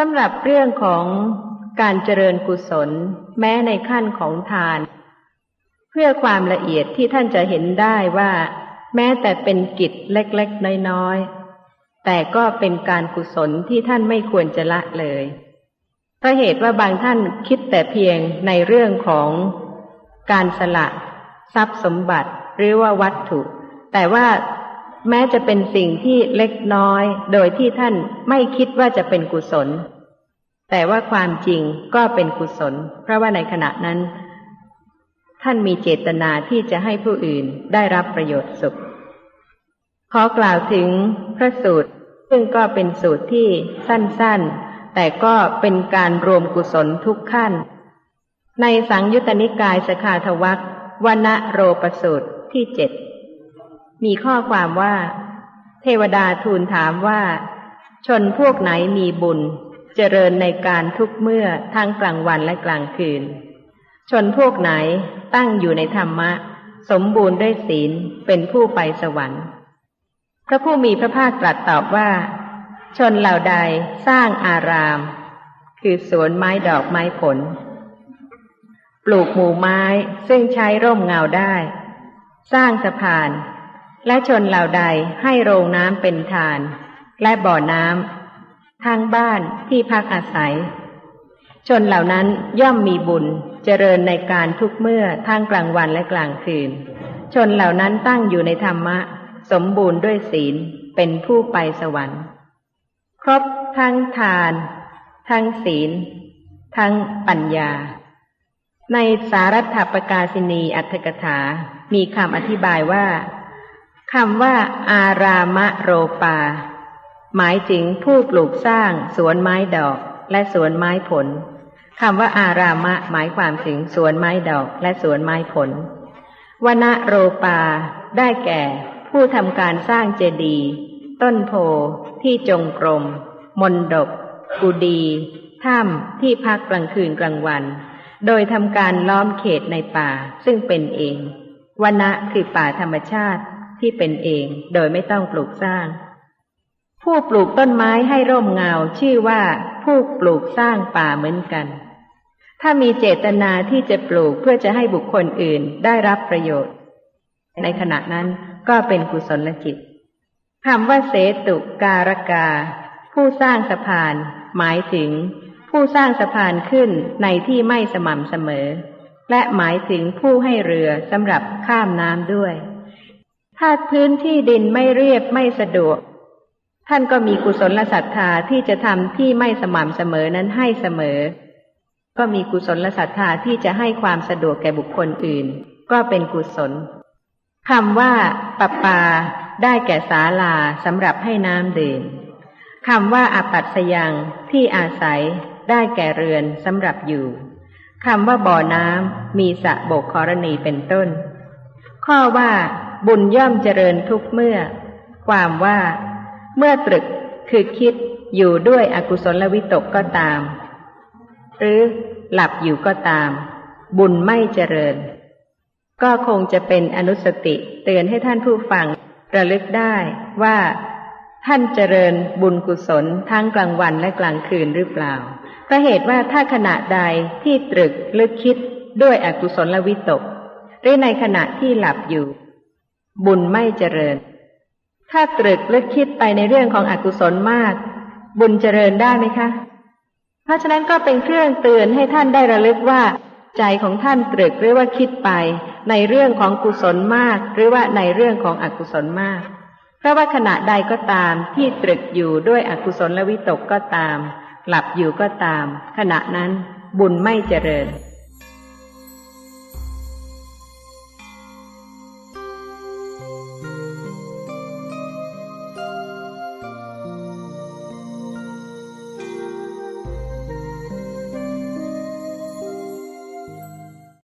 สำหรับเรื่องของการเจริญกุศล แม้ในขั้นของทาน เพื่อความละเอียดที่ท่านจะเห็นได้ว่า แม้แต่เป็นกิจเล็กๆ น้อยๆ แต่ก็เป็นการกุศลที่ท่านไม่ควรจะละเลยเพราะเหตุว่าบางท่านคิดแต่เพียงในเรื่องของการสละ ทรัพย์สมบัติหรือว่าวัตถุ แต่ว่า แม้จะเป็นสิ่งที่เล็กน้อย โดยที่ท่านไม่คิดว่าจะเป็นกุศล แต่ว่าความจริงก็เป็นกุศล เพราะว่าในขณะนั้น ท่านมีเจตนาที่จะให้ผู้อื่นได้รับประโยชน์สุข ขอกล่าวถึงพระสูตร ซึ่งก็เป็นสูตรที่สั้นๆ แต่ก็เป็นการรวมกุศลทุกขั้น ในสังยุตตนิกายสขาทวักวนโรปสูตรที่เจ็ด มีข้อความว่า เทวดาทูลถามว่า ชนพวกไหนมีบุญ เจริญในการทุกเมื่อทั้งกลางวันและกลางคืน ชนพวกไหนตั้งอยู่ในธรรมะ สมบูรณ์ด้วยศีลเป็นผู้ไปสวรรค์ พระผู้มีพระภาคตรัสตอบว่า ชนเหล่าใดสร้างอาราม คือสวนไม้ดอกไม้ผล ปลูกหมู่ไม้ซึ่งใช้ร่มเงาได้ สร้างสะพาน และชนเหล่าใดให้โรงน้ำเป็นทาน และบ่อน้ำทางบ้านที่พักอาศัย ชนเหล่านั้นย่อมมีบุญเจริญในการทุกเมื่อทั้งกลางวันและกลางคืน ชนเหล่านั้นตั้งอยู่ในธรรมะ สมบูรณ์ด้วยศีลเป็นผู้ไปสวรรค์ ครบทั้งทาน ทั้งศีล ทั้งปัญญา ในสารัตถปกาสินีอัตถกถา มีคำอธิบายว่า คำว่า อารามะโรปา หมายถึงผู้ปลูกสร้างสวนไม้ดอกและสวนไม้ผลคำว่าอารามะหมายความถึงสวนไม้ดอกและสวนไม้ผลวณโรปา ได้แก่ ผู้ทำการสร้างเจดีย์ต้นโพที่จงกรม มนดบกุดีถ้ำที่พักกลางคืนกลางวัน โดยทำการล้อมเขตในป่าซึ่งเป็นเองวณะคือป่าธรรมชาติ ที่เป็นเองโดยไม่ต้องปลูกสร้าง ผู้ปลูกต้นไม้ให้ร่มเงาชื่อว่าผู้ปลูกสร้างป่าเหมือนกัน ถ้ามีเจตนาที่จะปลูกเพื่อจะให้บุคคลอื่นได้รับประโยชน์ ในขณะนั้นก็เป็นกุศลจิตคำว่าเสตุการกา ผู้สร้างสะพาน หมายถึง ผู้สร้างสะพานขึ้นในที่ไม่สม่ำเสมอ และหมายถึงผู้ให้เรือสำหรับข้ามน้ำด้วย ถ้าพื้นที่ดินไม่เรียบไม่สะดวก ท่านก็มีกุศลศรัทธาที่จะทำที่ไม่สม่ำเสมอนั้นให้เสมอ ก็มีกุศลศรัทธาที่จะให้ความสะดวกแก่บุคคลอื่น ก็เป็นกุศลคำว่าปปาได้แก่ศาลาสำหรับให้น้ำดื่มคำว่าอปัสยังที่อาศัยได้แก่เรือนสำหรับอยู่คำว่าบ่อน้ำมีสะโบกครณีเป็นต้น ข้อว่า บุญย่อมเจริญทุกเมื่อ ความว่า เมื่อตรึกคือคิดอยู่ด้วยอกุศลวิตกก็ตาม หรือหลับอยู่ก็ตาม บุญไม่เจริญ ก็คงจะเป็นอนุสติเตือนให้ท่านผู้ฟังระลึกได้ว่า ท่านเจริญบุญกุศลทั้งกลางวันและกลางคืนหรือเปล่าเพราะเหตุว่าถ้าขณะใดที่ตรึกหรือคิดด้วยอกุศลวิตก หรือในขณะที่หลับอยู่ บุญไม่เจริญ ถ้าตรึกและคิดไปในเรื่องของอกุศลมาก บุญเจริญได้ไหมคะ เพราะฉะนั้นก็เป็นเครื่องเตือนให้ท่านได้ระลึกว่า ใจของท่านตรึกหรือว่าคิดไป ในเรื่องของกุศลมาก หรือว่าในเรื่องของอกุศลมาก เพราะว่าขณะใดก็ตามที่ตรึกอยู่ด้วยอกุศลและวิตกก็ตาม หลับอยู่ก็ตาม ขณะนั้นบุญไม่เจริญ